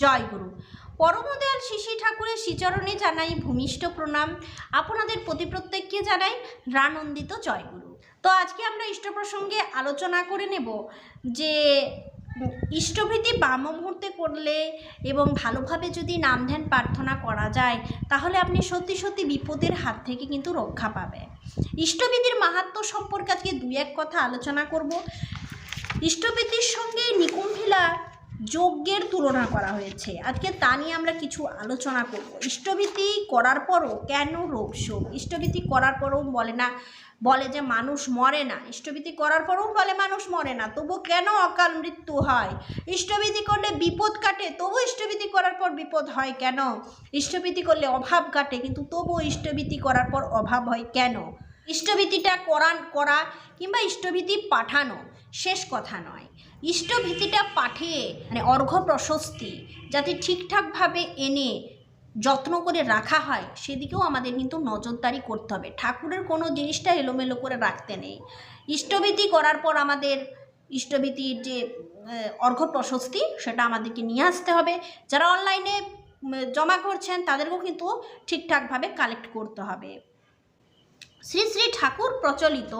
জয়গুরু পরমদয়াল শিশি ঠাকুরের শ্রীচরণে জানাই ভূমিষ্ঠ প্রণাম। আপনাদের প্রতি প্রত্যেককে জানাই রানন্দিত জয়গুরু তো আজকে আমরা ইষ্ট প্রসঙ্গে আলোচনা করে নেব যে, ইষ্টভীতি বাম মুহূর্তে করলে এবং ভালোভাবে যদি নাম ধ্যান প্রার্থনা করা যায়, তাহলে আপনি সত্যি সত্যি বিপদের হাত থেকে কিন্তু রক্ষা পাবেন। ইষ্টবিধির মাহাত্ম্য সম্পর্কে আজকে দুই এক কথা আলোচনা করব। ইষ্টবিধির সঙ্গে নিকুম্ভিলা যজ্ঞের তুলনা করা হয়েছে। আজকে তা নিয়ে আমরা কিছু আলোচনা করব। ইষ্টভীতি করার পরও কেন রোগ শোক? ইষ্টভীতি করার পরও বলে না, বলে যে মানুষ মরে না। ইষ্টভীতি করার পরও বলে মানুষ মরে না, তবু কেন অকাল মৃত্যু হয়? ইষ্টভীতি করলে বিপদ কাটে, তবু ইষ্টভীতি করার পর বিপদ হয় কেন? ইষ্টভীতি করলে অভাব কাটে, কিন্তু তবু ইষ্টবীতি করার পর অভাব হয় কেন? ইষ্টভীতিটা করান, করা কিংবা ইষ্টভীতি পাঠানো, শেষ কথা নয়। ইষ্টভীতিটা পাঠিয়ে মানে অর্ঘ্য প্রশস্তি যাতে ঠিকঠাকভাবে এনে যত্ন করে রাখা হয়, সেদিকেও আমাদের কিন্তু নজরদারি করতে হবে। ঠাকুরের কোনো জিনিসটা এলোমেলো করে রাখতে নেই। ইষ্টভীতি করার পর আমাদের ইষ্টভীতির যে অর্ঘ্য প্রশস্তি সেটা আমাদেরকে নিয়ে আসতে হবে। যারা অনলাইনে জমা করছেন, তাদেরকেও কিন্তু ঠিকঠাকভাবে কালেক্ট করতে হবে। শ্রী শ্রী ঠাকুর প্রচলিত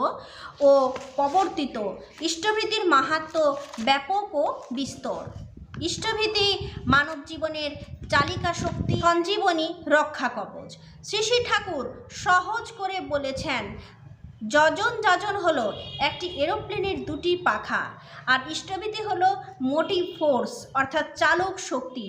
ও প্রবর্তিত ইষ্টভীতির মাহাত্ম্য ব্যাপক ও বিস্তর। ইষ্টভীতি মানব জীবনের চালিকা শক্তি, সঞ্জীবনী, রক্ষা কবচ। শ্রী শ্রী ঠাকুর সহজ করে বলেছেন, যজন যজন হলো একটি এরোপ্লেনের দুটি পাখা, আর ইষ্টভীতি হলো মোটিভ ফোর্স, অর্থাৎ চালক শক্তি।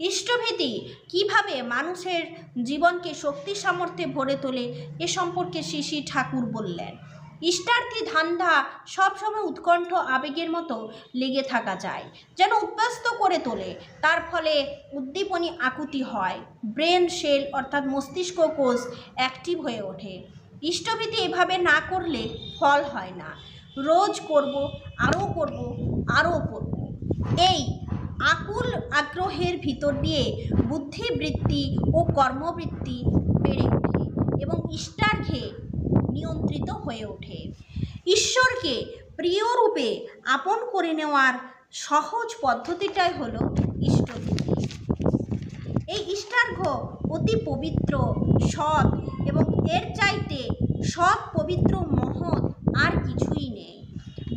ইষ্টভীতি, কীভাবে মানুষের জীবনকে শক্তি সামর্থ্যে ভরে তোলে, এ সম্পর্কে শ্রী ঠাকুর বললেন। ইষ্টার্থী ধান্ধা সবসময় উৎকণ্ঠ আবেগের মতো লেগে থাকা যায়, যেন উদ্বাস্ত করে তোলে। তার ফলে উদ্দীপনী আকুতি হয়, ব্রেন সেল অর্থাৎ মস্তিষ্ক কোষ অ্যাক্টিভ হয়ে ওঠে। ইষ্টভীতি এভাবে না করলে ফল হয় না। রোজ করব, আরও করব আরও করব। এই আকুল আগ্রহের ভিতর দিয়ে বুদ্ধিবৃত্তি ও কর্মবৃত্তি বেড়ে ওঠে এবং ইষ্টার্ঘে নিয়ন্ত্রিত হয়ে ওঠে। ঈশ্বরকে প্রিয় রূপে আপন করে নেওয়ার সহজ পদ্ধতিটাই হলো ইষ্টভীতি এই ইষ্টার্ঘ অতি পবিত্র, সৎ এবং এর চাইতে সৎ, পবিত্র, মহৎ আর কিছুই নেই।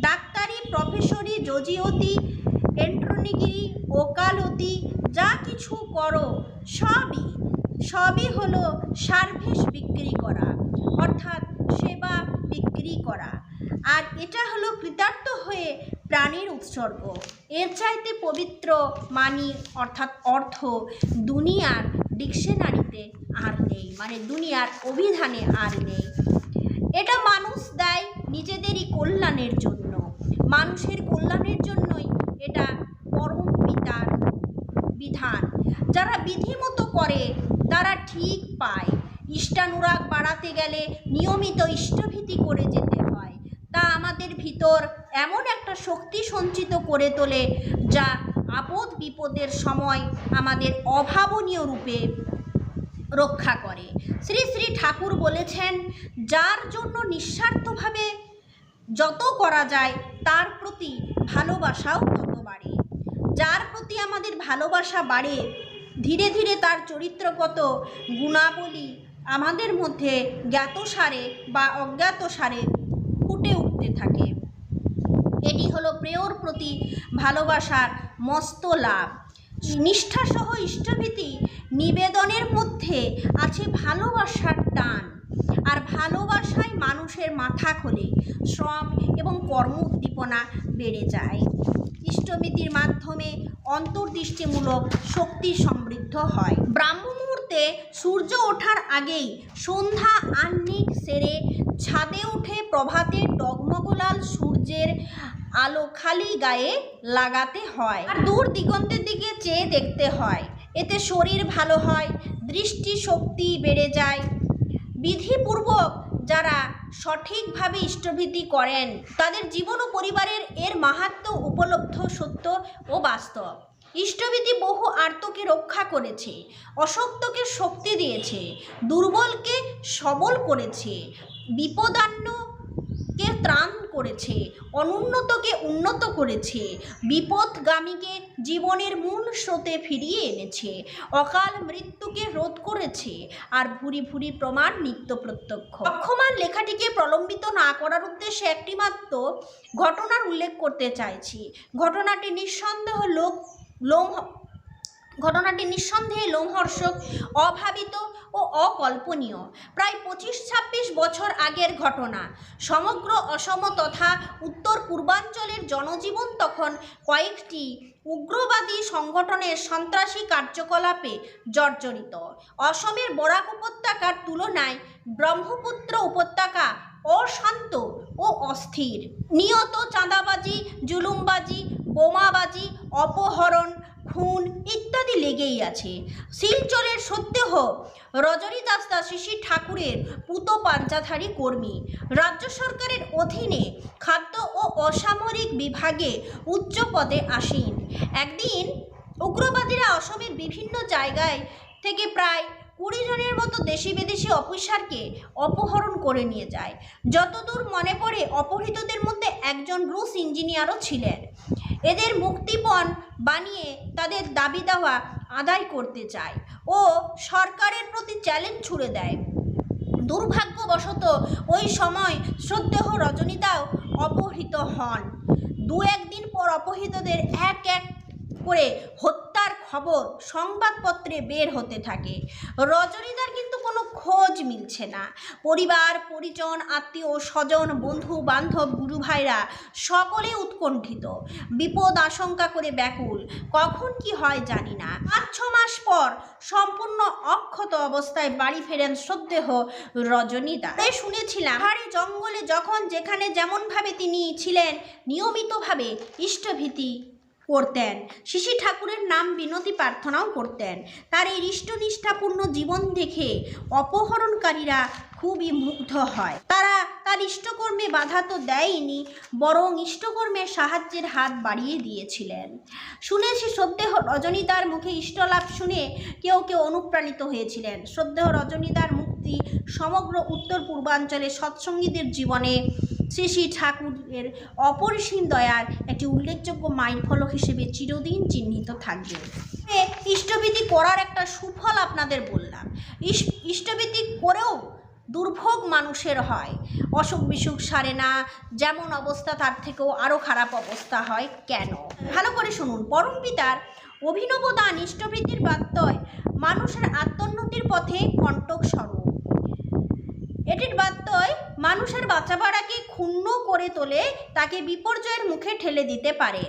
ডাক্তারি, প্রফেসরি, যজিয়তি এন্ট্রনিগিরি ওকালতি, যা কিছু করো, সবই সবই হলো সার্ভিস বিক্রি করা, অর্থাৎ সেবা বিক্রি করা। আর এটা হলো কৃতার্থ হয়ে প্রাণীর উৎসর্গ। এর চাইতে পবিত্র মানি, অর্থাৎ অর্থ, দুনিয়ার ডিকশনারিতে আর নেই মানে দুনিয়ার অভিধানে আর নেই। এটা মানুষ দেয় নিজেদেরই কল্যাণের জন্য। মানুষের কল্যাণের জন্যই এটা পরম পিতার বিধান। যারা বিধিমতো করে, তারা ঠিক পায়। ইষ্টানুরাগ বাড়াতে গেলে নিয়মিত ইষ্টভীতি করে যেতে হয়। তা আমাদের ভিতর এমন একটা শক্তি সঞ্চিত করে তোলে, যা আপদ বিপদের সময় আমাদের অভাবনীয় রূপে রক্ষা করে। শ্রী শ্রী ঠাকুর বলেছেন, যার জন্য নিঃস্বার্থভাবে যত করা যায়, তার প্রতি ভালোবাসাও তত যার প্রতি আমাদের ভালোবাসা বাড়ে, ধীরে ধীরে তার চরিত্রগত গুণাবলী আমাদের মধ্যে জ্ঞাতসারে বা অজ্ঞাতসারে ফুটে উঠতে থাকে। এটি হলো প্রেয়র প্রতি ভালোবাসার মস্ত লাভ। নিষ্ঠাসহ ইষ্টভীতি নিবেদনের মধ্যে আছে ভালোবাসার টান, আর ভালোবাসায় মানুষের মাথা খোলে, শ্রম এবং কর্ম উদ্দীপনা বেড়ে যায়। ইষ্টভীতির মাধ্যমে অন্তর্দৃষ্টিমূলক শক্তি সমৃদ্ধ হয়। ব্রাহ্ম মুহূর্তে সূর্য ওঠার আগেই সন্ধ্যা আহ্নিক সেরে ছাদে উঠে প্রভাতে ডগমগলাল সূর্যের আলো খালি গায়ে লাগাতে হয় আর দূর দিগন্তের দিকে চেয়ে দেখতে হয়। এতে শরীর ভালো হয় দৃষ্টি শক্তি বেড়ে যায়। বিধিপূর্বক যারা সঠিকভাবে ইষ্টভীতি করেন, তাদের জীবন ও পরিবারের এর মাহাত্ম উপলব্ধ, সত্য ও বাস্তব। ইষ্টভীতি বহু আর্তকে রক্ষা করেছে অসত্যকে শক্তি দিয়েছে, দুর্বলকে সবল করেছে বিপদান্নকে কে ত্রাণ করেছে, অনুন্নতকে উন্নত করেছে, বিপদগামীকে জীবনের মূল স্রোতে ফিরিয়ে এনেছে, অকাল মৃত্যুকে রোধ করেছে আর ভুরি ভুরি প্রমাণ নিত্য প্রত্যক্ষ। লক্ষ্যমান লেখাটিকে প্রলম্বিত না করার উদ্দেশ্যে একটি মাত্র ঘটনার উল্লেখ করতে চাইছি। ঘটনাটি নিঃসন্দেহ লোক লোম ঘটনাটি নিঃসন্দেহে লোমহর্ষক, অভাবিত ও অকল্পনীয়। প্রায় পঁচিশ ছাব্বিশ বছর আগের ঘটনা। সমগ্র অসম তথা উত্তর পূর্বাঞ্চলের জনজীবন তখন কয়েকটি উগ্রবাদী সংগঠনের সন্ত্রাসী কার্যকলাপে জর্জরিত। অসমের বরাক উপত্যকার তুলনায় ব্রহ্মপুত্র উপত্যকা অশান্ত ও অস্থির। নিয়ত চাঁদাবাজি, জুলুমবাজি বোমাবাজি, অপহরণ, খুন ইত্যাদি লেগেই আছে। শিলচরের সত্যহ রজনী দাসদা শিশির ঠাকুরের পুত পাঞ্চাধারী কর্মী। রাজ্য সরকারের অধীনে খাদ্য ও অসামরিক বিভাগে উচ্চ পদে আসীন। একদিন উগ্রবাদীরা অসমের বিভিন্ন জায়গায় থেকে প্রায় কুড়ি জনের মতো দেশি বিদেশি অফিসারকে অপহরণ করে নিয়ে যায়। যতদূর মনে পড়ে, অপহৃতদের মধ্যে একজন রুশ ইঞ্জিনিয়ারও ছিলেন। এদের মুক্তিপণ বানিয়ে তাদের দাবি দাওয়া আদায় করতে চায় ও সরকারের প্রতি চ্যালেঞ্জ ছুড়ে দেয়। দুর্ভাগ্যবশত ওই সময় শ্রদ্ধেহ রজনীদাও অপহৃত হন। দু একদিন পর অপহৃতদের এক এক করে হত্যার খবর সংবাদপত্রে বের হতে থাকে। রজনীদার কিন্তু কোনো খোঁজ মিলছে না। পরিবার, পরিজন, আত্মীয়, স্বজন, বন্ধু, বান্ধব, গুরু ভাইরা সকলে উৎকণ্ঠিত। বিপদ আশঙ্কা করে ব্যাকুল। কখন কি হয় জানি না। পাঁচ, ছ মাস পর সম্পূর্ণ অক্ষত অবস্থায় বাড়ি ফেরেন শ্রদ্ধেহ রজনীদা শুনেছিলাম, পাহাড়ি জঙ্গলে যখন যেখানে যেমনভাবে তিনি ছিলেন, নিয়মিতভাবে ইষ্টভীতি করতেন। শিশি ঠাকুরের নাম বিনতি প্রার্থনাও করতেন। তার এই ইষ্টনিষ্ঠাপূর্ণ জীবন দেখে অপহরণকারীরা খুবই মুগ্ধ হয়। তারা তার ইষ্টকর্মে বাধা তো দেয়নি, বরং ইষ্টকর্মের সাহায্যের হাত বাড়িয়ে দিয়েছিলেন। শুনেছি সদ্যেহ রজনীদার মুখে ইষ্টলাভ শুনে কেউ কেউ অনুপ্রাণিত হয়েছিলেন। সদ্যেহ রজনীদার মুক্তি সমগ্র উত্তর পূর্বাঞ্চলে সৎসঙ্গীদের জীবনে শ্রী শ্রী ঠাকুরের অপরিসীম দয়ার একটি উল্লেখযোগ্য মাইলফলক হিসেবে চিরদিন চিহ্নিত থাকবে। এ ইষ্টভীতি করার একটা সুফল আপনাদের বললাম। ইষ্টভীতি করেও দুর্ভোগ মানুষের হয়। অসুখ বিসুখ সারে না, যেমন অবস্থা তার থেকেও আরও খারাপ অবস্থা হয় কেন? ভালো করে শুনুন, পরম পিতার অভিনব দান ইষ্টভীতির বার্তয় মানুষের আত্মোন্নতির পথে কণ্টক স্বরূপ এটির বার্তয় মানুষের বাঁচাবাড়াকে ক্ষুণ্ণ করে তোলে, তাকে বিপর্যয়ের মুখে ঠেলে দিতে পারে।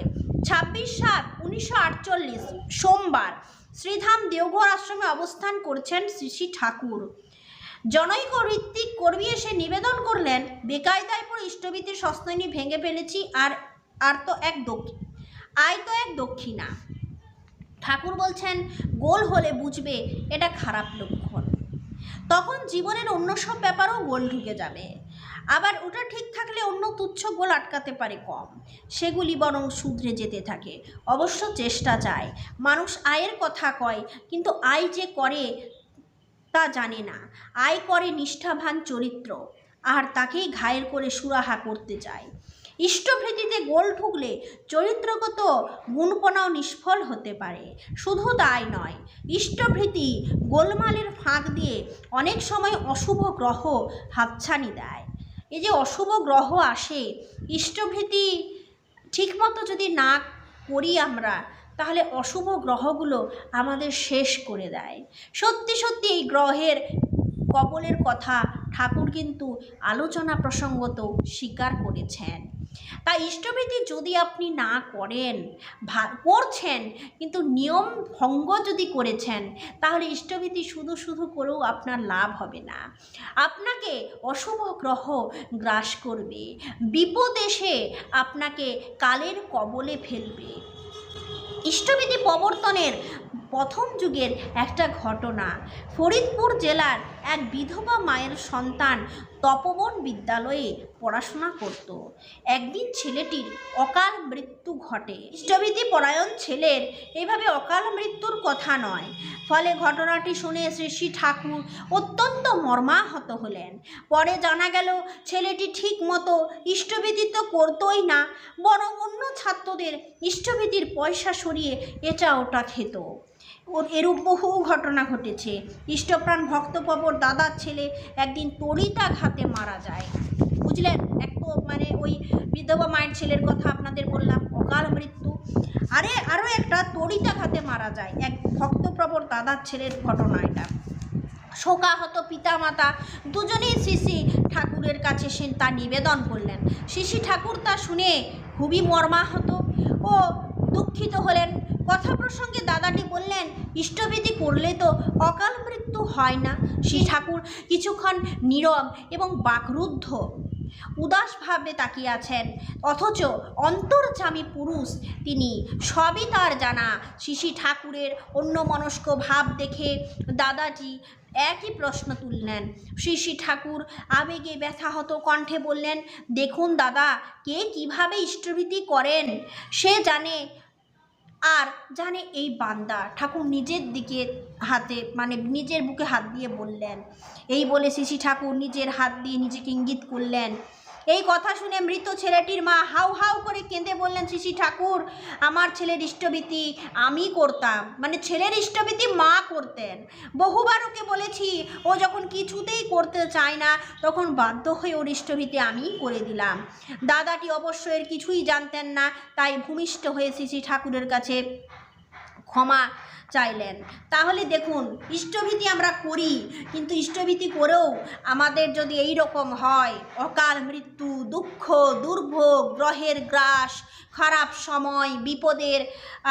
ছাব্বিশ সাত উনিশশো আটচল্লিশ সোমবার শ্রীধাম দেওঘর আশ্রমে অবস্থান করছেন শ্রী শ্রী ঠাকুর। জনৈক ঋত্বিক কর্মী এসে নিবেদন করলেন, বেকায়দায় পর ইষ্টভীতির সস্তনী ভেঙে ফেলেছি আর আর তো এক দক্ষিণ আয় তো এক দক্ষিণা। ঠাকুর বলছেন, গোল হলে বুঝবে, এটা খারাপ লক্ষণ। তখন জীবনের অন্য সব ব্যাপারেও গোল ঢুকে যাবে। আবার ওটা ঠিক থাকলে অন্য তুচ্ছ গোল আটকাতে পারে কম। সেগুলি বরং শুধরে যেতে থাকে। অবশ্য চেষ্টা চায়। মানুষ আয়ের কথা কয়, কিন্তু আয় যে করে তা জানে না। আয় করে নিষ্ঠাভান চরিত্র। আর তাকেই ঘায়েল করে সুরাহা করতে চায়। ইষ্টভৃতিতে গোল ঢুকলে চরিত্রগত গুণপনাও নিষ্ফল হতে পারে। শুধু তাই নয়, ইষ্টভৃতি গোলমালের ফাঁক দিয়ে অনেক সময় অশুভ গ্রহ হাতছানি দেয়। এই যে অশুভ গ্রহ আসে, ইষ্টভৃতি ঠিকমতো যদি না করি আমরা, তাহলে অশুভ গ্রহগুলো আমাদের শেষ করে দেয়। সত্যি সত্যি এই গ্রহের কবলের কথা ঠাকুর কিন্তু আলোচনা প্রসঙ্গত স্বীকার করেছেন। তাই ইষ্টভীতি যদি আপনি না করেন করছেন, কিন্তু নিয়ম ভঙ্গ যদি করেছেন, তাহলে ইষ্টভীতি শুধু শুধু করেও আপনার লাভ হবে না। আপনাকে অশুভ গ্রহ গ্রাস করবে। বিপদ এসে আপনাকে কালের কবলে ফেলবে। ইষ্টবিধি প্রবর্তনের প্রথম যুগের একটা ঘটনা, ফরিদপুর জেলার এক বিধবা মায়ের সন্তান তপবন বিদ্যালয়ে পড়াশোনা করত। একদিন ছেলেটির অকাল মৃত্যু ঘটে। ইষ্টভীতি পরায়ণ ছেলের এইভাবে অকাল মৃত্যুর কথা নয়। ফলে ঘটনাটি শুনে শ্রী শ্রী ঠাকুর অত্যন্ত মর্মাহত হলেন। পরে জানা গেল, ছেলেটি ঠিক মতো ইষ্টভীতি তো করতোই না, বরং অন্য ছাত্রদের ইষ্টবিধির পয়সা সরিয়ে এটা ওটা খেত। এরূপ বহু ঘটনা ঘটেছে। ইষ্টপ্রাণ ভক্তপবর দাদার ছেলে একদিন তড়িতাঘাতে মারা যায়। বুঝলেন? এক তো মানে ওই বিধবা মায়ের ছেলের কথা আপনাদের বললাম, অকাল মৃত্যু। আরে আরও একটা তড়িতাঘাতে মারা যায়, এক ভক্তপ্রবর দাদার ছেলের ঘটনা এটা। শোকাহত পিতামাতা দুজনেই শ্রী ঠাকুরের কাছে সে তা নিবেদন করলেন। শ্রী ঠাকুর তা শুনে খুবই মর্মাহত ও দুঃখিত হলেন। কথা প্রসঙ্গে দাদাটি বললেন ইষ্টবিধি করলে তো অকাল মৃত্যু হয় না। শ্রী ঠাকুর কিছুক্ষণ নীরব এবং বাকরুদ্ধ উদাসভাবে তাকিয়ে আছেন। অথচ অন্তর্যামী পুরুষ, তিনি সবই তার জানা। শিশি ঠাকুরের অন্যমনস্ক ভাব দেখে দাদাজি একই প্রশ্ন তুললেন। শ্রী শ্রী ঠাকুর আবেগে ব্যথাহত কণ্ঠে বললেন, দেখুন দাদা, কে কীভাবে ইষ্টভীতি করেন? সে জানে আর জানে এই বান্দা ঠাকুর নিজের দিকে হাতে মানে নিজের বুকে হাত দিয়ে বললেন। এই বলে শ্রী ঠাকুর নিজের হাত দিয়ে নিজেকে ইঙ্গিত করলেন। এই কথা শুনে মৃত ছেলেটির মা হাউ হাউ করে কেঁদে বললেন, শিশি ঠাকুর, আমার ছেলের ইষ্টভীতি আমি করতাম। মানে ছেলের ইষ্টভীতি মা করতেন। বহুবার ওকে বলেছি, ও যখন কিছুতেই করতে চায় না, তখন বাধ্য হয়ে ওর ইষ্টভীতি আমিই করে দিলাম। দাদাটি অবশ্য এর কিছুই জানতেন না, তাই ভূমিষ্ঠ হয়ে শ্রী ঠাকুরের কাছে ক্ষমা চাইলেন। তাহলে দেখুন, ইষ্টভীতি আমরা করি, কিন্তু ইষ্টভীতি করেও আমাদের যদি এই রকম হয়, অকাল মৃত্যু, দুঃখ, দুর্ভোগ, গ্রহের গ্রাস, খারাপ সময়, বিপদের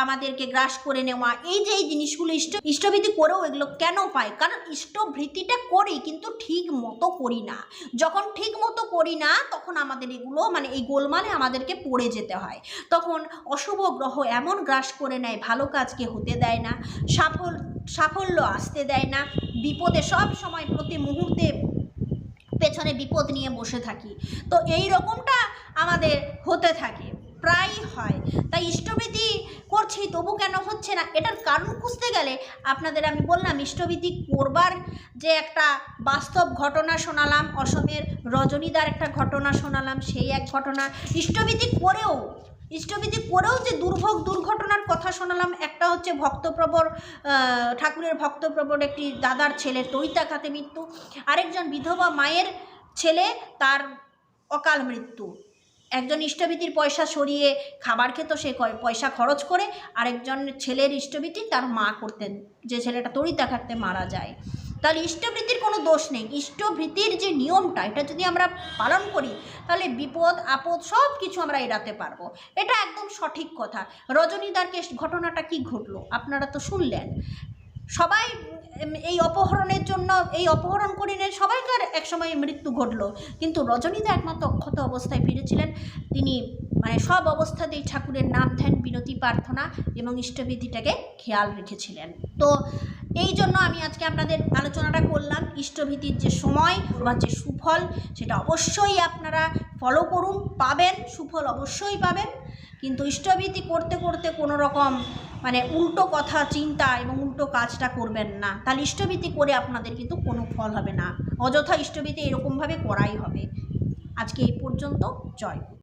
আমাদেরকে গ্রাস করে নেওয়া, এই যে এই জিনিসগুলো ইষ্ট, ইষ্টভীতি করেও এগুলো কেন পায় কারণ ইষ্টভৃতিটা করি, কিন্তু ঠিক মতো করি না। যখন ঠিক মতো করি না, তখন আমাদের এগুলো মানে এই গোলমালে আমাদেরকে পড়ে যেতে হয়। তখন অশুভ গ্রহ এমন গ্রাস করে নেয়, ভালো কাজকে হতে দেয় না, সাফল, সাফল্য আসতে দেয় না, বিপদে সব সময় প্রতি মুহূর্তে পেছনে বিপদ নিয়ে বসে থাকি। তো এই রকমটা আমাদের হতে থাকে, প্রায়ই হয়। তাই ইষ্টবিধি করছি, তবু কেন হচ্ছে না? এটার কারণ খুঁজতে গেলে আপনাদের আমি বললাম ইষ্টবিধি করবার যে একটা বাস্তব ঘটনা শোনালাম, অসমের রজনীদার একটা ঘটনা শোনালাম, সেই এক ঘটনা। ইষ্টবিধি করেও ইষ্টবিধি করেও যে দুর্ভোগ দুর্ঘটনার কথা শোনালাম, একটা হচ্ছে ভক্তপ্রবর ঠাকুরের ভক্তপ্রবর একটি দাদার ছেলে তৈতাঘাতে মৃত্যু, আরেকজন বিধবা মায়ের ছেলে তার অকাল মৃত্যু। একজন ইষ্টভীতির পয়সা সরিয়ে খাবার খেত, সে পয়সা খরচ করে, আরেকজন ছেলের ইষ্টভীতি তার মা করতেন, যে ছেলেটা তড়িতাঘাতে মারা যায়। তাহলে ইষ্টভৃতির কোনো দোষ নেই। ইষ্টভৃতির যে নিয়মটা, এটা যদি আমরা পালন করি, তাহলে বিপদ, আপদ সব কিছু আমরা এড়াতে পারব। এটা একদম সঠিক কথা। রজনীদার কেস, ঘটনাটা কি ঘটলো? আপনারা তো শুনলেন। সবাই এই অপহরণের জন্য, এই অপহরণ করে নিয়ে সবাইকার একসময় মৃত্যু ঘটলো। কিন্তু রজনীদা একমাত্র অক্ষত অবস্থায় ফিরেছিলেন। তিনি মানে সব অবস্থাতেই ঠাকুরের নাম ধ্যান, বিনতি, প্রার্থনা এবং ইষ্টবিধিটাকে খেয়াল রেখেছিলেন। তো এই জন্য আমি আজকে আপনাদের আলোচনাটা করলাম, ইষ্টভীতির যে সময় বা যে সুফল, সেটা অবশ্যই আপনারা ফলো করুন, পাবেন, সুফল অবশ্যই পাবেন। কিন্তু ইষ্টভীতি করতে করতে কোনো রকম মানে উল্টো কথা, চিন্তা এবং উল্টো কাজটা করবেন না। তাহলে ইষ্টভীতি করে আপনাদের কিন্তু কোনো ফল হবে না। অযথা ইষ্টভীতি এরকমভাবে করাই হবে। আজকে এই পর্যন্ত, জয়।